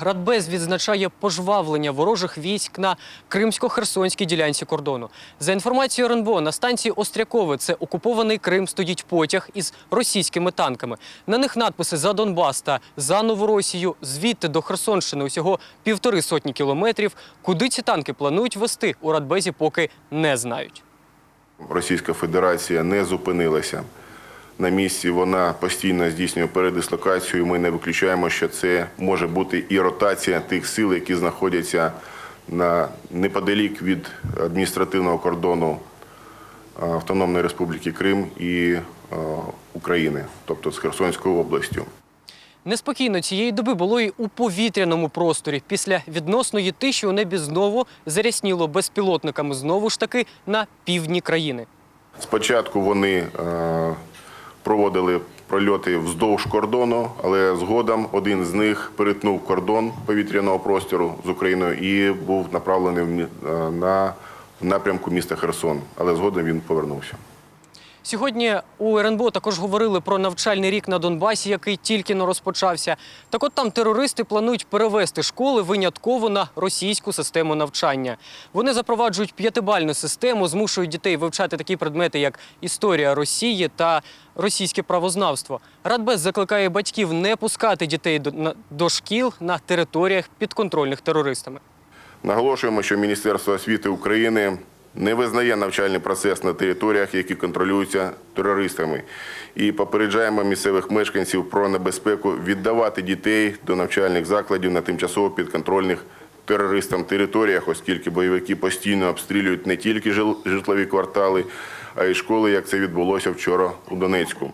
Радбез відзначає пожвавлення ворожих військ на кримсько-херсонській ділянці кордону. За інформацією РНБО, на станції Острякове, це окупований Крим, стоїть потяг із російськими танками. На них надписи за Донбас та за Новоросію. Звідти до Херсонщини усього півтори сотні кілометрів. Куди ці танки планують вести у Радбезі, поки не знають. Російська Федерація не зупинилася на місці. Вона постійно здійснює передислокацію. Ми не виключаємо, що це може бути і ротація тих сил, які знаходяться на неподалік від адміністративного кордону а, Автономної Республіки Крим і України, тобто з Херсонською областю. Неспокійно цієї доби було і у повітряному просторі. Після відносної тиші у небі знову зарясніло безпілотниками знову ж таки на півдні країни. Спочатку вони е, проводили прольоти вздовж кордону, але згодом один з них перетнув кордон повітряного простору з Україною і був направлений е, на напрямку міста Херсон. Але згодом він повернувся. Сьогодні у РНБО також говорили про навчальний рік на Донбасі, який тільки но розпочався. Так от там терористи планують перевести школи винятково на російську систему навчання. Вони запроваджують п'ятибальну систему, змушують дітей вивчати такі предмети, як історія Росії та російське правознавство. Радбез закликає батьків не пускати дітей до шкіл на територіях підконтрольних терористами. Наголошуємо, що Міністерство освіти України не визнає навчальний процес на територіях, які контролюються терористами, і попереджаємо місцевих мешканців про небезпеку віддавати дітей до навчальних закладів на тимчасово підконтрольних терористам територіях, оскільки бойовики постійно обстрілюють не тільки житлові квартали, а й школи, як це відбулося вчора у Донецьку.